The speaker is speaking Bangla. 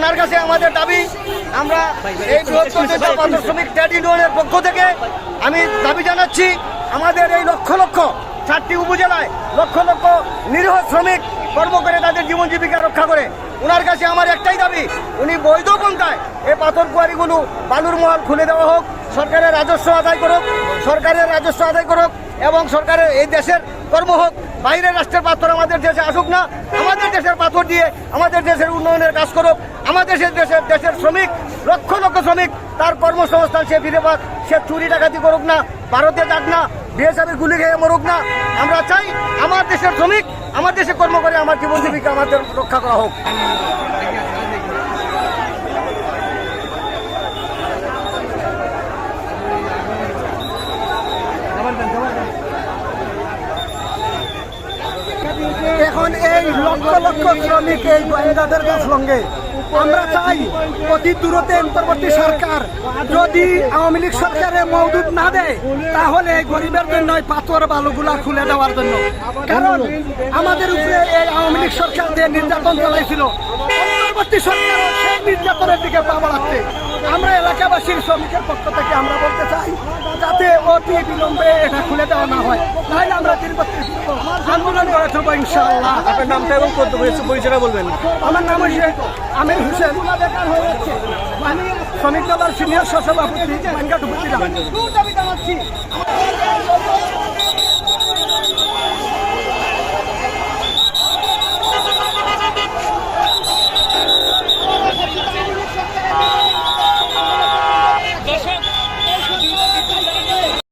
ওনার কাছে আমাদের দাবি, আমরা এই শ্রমিক ট্রেড ইউনিয়নের পক্ষ থেকে আমি দাবি জানাচ্ছি, আমাদের এই লক্ষ লক্ষ চারটি উপজেলায় লক্ষ লক্ষ নিরীহ শ্রমিক কর্ম করে তাদের জীবন জীবিকা রক্ষা করে। ওনার কাছে আমার একটাই দাবি, উনি বৈধ পন্থায় এই পাথর কুয়ারিগুলো বালুর মহল খুলে দেওয়া হোক, সরকারের রাজস্ব আদায় করুক, সরকারের রাজস্ব আদায় করুক এবং সরকারের এই দেশের কর্ম হোক। বাইরের রাষ্ট্রের পাথর আমাদের দেশে আসুক না, আমাদের দেশের পাথর দিয়ে আমাদের দেশের উন্নয়নের কাজ করুক, আমাদের দেশের দেশের শ্রমিক, লক্ষ লক্ষ শ্রমিক, তার কর্মসংস্থান সে ফিরে পাক, সে চুরি ডাকাতি করুক না, ভারতে যাক না বিএসএফের গুলি খেয়ে মরুক না। আমরা চাই আমার দেশের শ্রমিক, আমার দেশে কর্ম করে আমার জীবন জীবিকা আমাদের রক্ষা করা হোক। এখন এই লক্ষ লক্ষ শ্রমিক এই গোয়েন্দাদের সঙ্গে। আমরা চাই অতি দূরতে অন্তর্বর্তী সরকার যদি আওয়ামী লীগ সরকারে মৌদুদ না দেয়, তাহলে গরিবের জন্য পাথর বালুগুলা খুলে দেওয়ার জন্য। কারণ আমাদের উপরে এই আওয়ামী লীগ সরকার যে নির্যাতন চালাইছিল, অন্তর্বর্তী সরকার সেই নির্যাতনের দিকে পা বাড়াচ্ছে। আমরা এলাকাবাসীর শ্রমিকের পক্ষ থেকে আমরা বলতে চাই, যাতে অতি বিলম্বে এটা খুলে দেওয়া না হয়। তাহলে আমরা আন্দোলন করে থাকব ইনশাআল্লাহ। আপনার নামটা এবং পরিচয়টা বলবেন। আমার নাম হচ্ছে আমির হোসেন। শ্রমিক দলের সিনিয়র সহসভাপতি